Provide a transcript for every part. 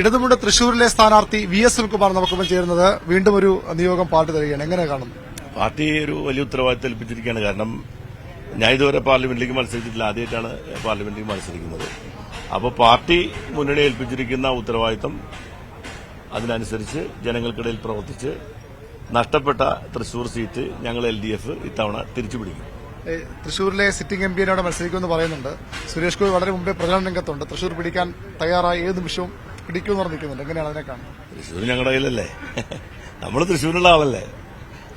ഇടതുമുണ്ട് തൃശൂരിലെ സ്ഥാനാർത്ഥി V S Sunilkumar നമുക്കൊപ്പം ചേരുന്നത്. വീണ്ടും ഒരു നിയോഗം പാർട്ടി തരികയാണ്. എങ്ങനെ കാണുന്നു? പാർട്ടി ഒരു വലിയ ഉത്തരവാദിത്തം ഏൽപ്പിച്ചിരിക്കുകയാണ്. കാരണം ഞാൻ ഇതുവരെ പാർലമെന്റിലേക്ക് മത്സരിച്ചിട്ടില്ല. ആദ്യമായിട്ടാണ് പാർലമെന്റിലേക്ക് മത്സരിക്കുന്നത്. അപ്പോൾ പാർട്ടി മുന്നണി ഏൽപ്പിച്ചിരിക്കുന്ന ഉത്തരവാദിത്തം അതിനനുസരിച്ച് ജനങ്ങൾക്കിടയിൽ പ്രവർത്തിച്ച് നഷ്ടപ്പെട്ട തൃശൂർ സീറ്റ് ഞങ്ങൾ എൽ ഡി എഫ് ഇത്തവണ തിരിച്ചുപിടിക്കും. തൃശൂരിലെ സിറ്റിംഗ് എം പിയോട് മത്സരിക്കുമെന്ന് പറയുന്നുണ്ട്. സുരേഷ് ഗോപി വളരെ മുമ്പേ പ്രചരണ രംഗത്തുണ്ട്. തൃശൂർ പിടിക്കാൻ തയ്യാറായ ഏത് നിമിഷവും പിടിക്കുമെന്ന് പറഞ്ഞിരിക്കുന്നുണ്ട്. എങ്ങനെയാണ് അതിനെ കാണുന്നത്? തൃശ്ശൂർ ഞങ്ങളുടെ കയ്യിലല്ലേ? നമ്മൾ തൃശ്ശൂരുള്ള ആളല്ലേ?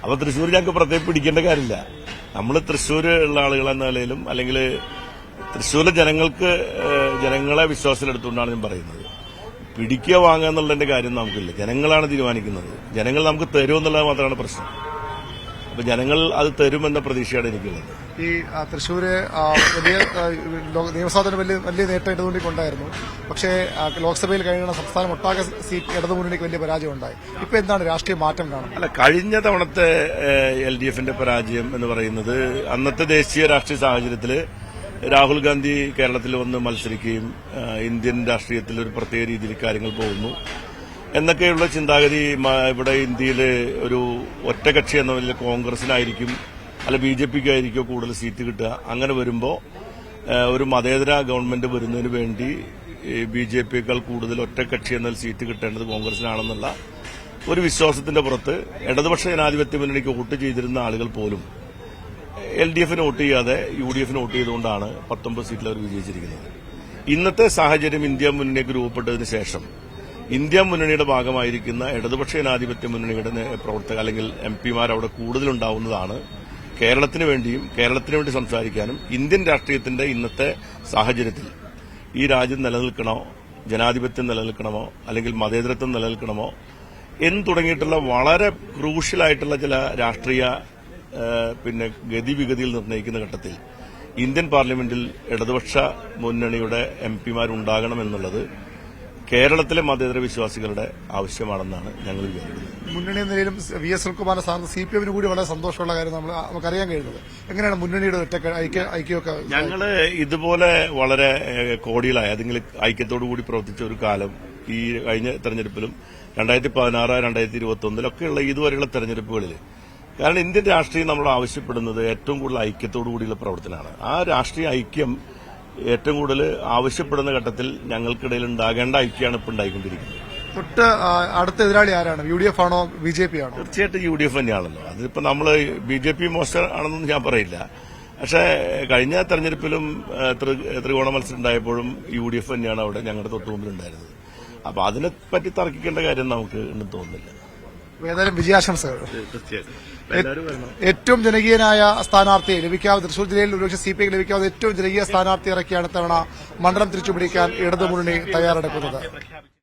അപ്പൊ തൃശ്ശൂർ ഞങ്ങൾക്ക് പ്രത്യേകം പിടിക്കേണ്ട കാര്യമില്ല. നമ്മൾ തൃശ്ശൂർ ഉള്ള ആളുകൾ എന്ന നിലയിലും അല്ലെങ്കിൽ തൃശ്ശൂരിലെ ജനങ്ങൾക്ക് ജനങ്ങളെ വിശ്വാസത്തിലെടുത്തുകൊണ്ടാണ് ഞാൻ പറയുന്നത്. പിടിക്കുക വാങ്ങുക എന്നുള്ളതിന്റെ കാര്യം നമുക്കില്ല. ജനങ്ങളാണ് തീരുമാനിക്കുന്നത്. ജനങ്ങൾ നമുക്ക് തരുമെന്നുള്ളത് മാത്രമാണ് പ്രശ്നം. അപ്പൊ ജനങ്ങൾ അത് തരുമെന്ന പ്രതീക്ഷയാണ് എനിക്കുള്ളത്. ഈ തൃശ്ശൂര് വലിയ ലോ- വലിയ വലിയ നേട്ടം ഇടതുമുന്നിക്കൊണ്ടായിരുന്നു പക്ഷേ ലോക്സഭയിൽ കഴിയുന്ന സംസ്ഥാനം ഒട്ടാകെ സീറ്റ് ഇടതുമുന്നണിക്ക് വലിയ പരാജയം ഉണ്ടായി ഇപ്പൊ എന്താണ് രാഷ്ട്രീയ മാറ്റം കാണുന്നത്? അല്ല കഴിഞ്ഞ തവണത്തെ എൽ ഡി എഫിന്റെ പരാജയം എന്ന് പറയുന്നത് അന്നത്തെ ദേശീയ രാഷ്ട്രീയ സാഹചര്യത്തിൽ രാഹുൽ ഗാന്ധി കേരളത്തിൽ വന്ന് മത്സരിക്കുകയും ഇന്ത്യൻ രാഷ്ട്രീയത്തിൽ ഒരു പ്രത്യേക രീതിയിൽ കാര്യങ്ങൾ പോകുന്നു. എന്നൊക്കെയുള്ള ചിന്താഗതി ഇവിടെ ഇന്ത്യയിൽ ഒരു ഒറ്റകക്ഷി എന്ന നിലയിൽ കോൺഗ്രസിനായിരിക്കും അല്ല ബി ജെ പിക്ക് കൂടുതൽ സീറ്റ് കിട്ടുക? അങ്ങനെ വരുമ്പോൾ ഒരു മതേതര ഗവൺമെന്റ് വരുന്നതിന് വേണ്ടി ബി ജെ പിയേക്കാൾ കൂടുതൽ ഒറ്റക്കക്ഷി എന്നാൽ സീറ്റ് കിട്ടേണ്ടത് കോൺഗ്രസിനാണെന്നുള്ള ഒരു വിശ്വാസത്തിന്റെ പുറത്ത് ഇടതുപക്ഷ ജനാധിപത്യ മുന്നണിക്ക് വോട്ട് ചെയ്തിരുന്ന ആളുകൾ പോലും എൽ ഡി എഫിന് വോട്ട് ചെയ്യാതെ യു ഡി എഫിന് വോട്ട് ചെയ്തുകൊണ്ടാണ് പത്തൊമ്പത് സീറ്റിൽ അവർ വിജയിച്ചിരിക്കുന്നത്. ഇന്നത്തെ സാഹചര്യം ഇന്ത്യ മുന്നണിക്ക് രൂപപ്പെട്ടതിന് ശേഷം ഇന്ത്യ മുന്നണിയുടെ ഭാഗമായിരിക്കുന്ന ഇടതുപക്ഷ ജനാധിപത്യ മുന്നണിയുടെ പ്രവർത്തക അല്ലെങ്കിൽ എം പിമാർ അവിടെ കൂടുതലുണ്ടാവുന്നതാണ് കേരളത്തിന് വേണ്ടിയും കേരളത്തിന് വേണ്ടി സംസാരിക്കാനും ഇന്ത്യൻ രാഷ്ട്രീയത്തിന്റെ ഇന്നത്തെ സാഹചര്യത്തിൽ ഈ രാജ്യം നിലനിൽക്കണോ ജനാധിപത്യം നിലനിൽക്കണമോ അല്ലെങ്കിൽ മതേതരത്വം നിലനിൽക്കണമോ എന്ന് തുടങ്ങിയിട്ടുള്ള വളരെ ക്രൂഷ്യലായിട്ടുള്ള ചില രാഷ്ട്രീയ പിന്നെ ഗതിവിഗതിയിൽ നിർണയിക്കുന്ന ഘട്ടത്തിൽ ഇന്ത്യൻ പാർലമെന്റിൽ ഇടതുപക്ഷ മുന്നണിയുടെ എം പിമാരുണ്ടാകണം എന്നുള്ളത് കേരളത്തിലെ മതേതര വിശ്വാസികളുടെ ആവശ്യമാണെന്നാണ് ഞങ്ങൾ വിചാരിക്കുന്നത്. മുന്നണി നിലയിലും വി എസ് സുനിൽകുമാറിന്റെ സാറിന് സി പി എമ്മിന് കൂടി വളരെ സന്തോഷമുള്ള കാര്യം നമ്മൾ നമുക്കറിയാൻ കഴിയുന്നത്. എങ്ങനെയാണ് മുന്നണിയുടെ ഒറ്റ ഐക്യ ഐക്യമൊക്കെ ഞങ്ങൾ ഇതുപോലെ വളരെ കോടികളായ ഏതെങ്കിലും ഐക്യത്തോടു കൂടി പ്രവർത്തിച്ച ഒരു കാലം ഈ കഴിഞ്ഞ തെരഞ്ഞെടുപ്പിലും രണ്ടായിരത്തി പതിനാറ് രണ്ടായിരത്തി ഇരുപത്തി ഒന്നിലൊക്കെയുള്ള ഇതുവരെയുള്ള തെരഞ്ഞെടുപ്പുകളിൽ കാരണം ഇന്ത്യൻ രാഷ്ട്രീയം നമ്മൾ ആവശ്യപ്പെടുന്നത് ഏറ്റവും കൂടുതൽ ഐക്യത്തോടു കൂടിയുള്ള പ്രവർത്തനമാണ്. ആ രാഷ്ട്രീയ ഐക്യം ഏറ്റവും കൂടുതൽ ആവശ്യപ്പെടുന്ന ഘട്ടത്തിൽ ഞങ്ങൾക്കിടയിൽ ഉണ്ടാകേണ്ട ഐക്യമാണ് ഇപ്പോൾ ഉണ്ടായിക്കൊണ്ടിരിക്കുന്നത്. തൊട്ട് അടുത്ത എതിരാളി ആരാണ്? യു ഡി എഫ് ആണോ? ബി ജെ പി ആണോ? തീർച്ചയായിട്ടും യു ഡി എഫ് തന്നെയാണല്ലോ. അതിപ്പോ നമ്മൾ ബി ജെ പി മോശം ആണെന്നൊന്നും ഞാൻ പറയില്ല. പക്ഷേ കഴിഞ്ഞ തെരഞ്ഞെടുപ്പിലും ത്രികോണ മത്സരം ഉണ്ടായപ്പോഴും യു ഡി എഫ് തന്നെയാണ് അവിടെ ഞങ്ങളുടെ തൊട്ടുമുമ്പിൽ ഉണ്ടായിരുന്നത്. അപ്പൊ അതിനെപ്പറ്റി തർക്കിക്കേണ്ട കാര്യം നമുക്ക് തോന്നുന്നില്ല. ഏതായാലും വിജയാശംസകൾ. ഏറ്റവും ജനകീയനായ സ്ഥാനാർത്ഥിയെ ലഭിക്കാതെ തൃശൂർ ജില്ലയിൽ ഒരുപക്ഷെ സി പി ഐ ലഭിക്കാതെ ഏറ്റവും ജനകീയ സ്ഥാനാർത്ഥി ഇറക്കിയാണ് തവണ മണ്ഡലം തിരിച്ചുപിടിക്കാൻ ഇടതുമുന്നണി തയ്യാറെടുക്കുന്നത്.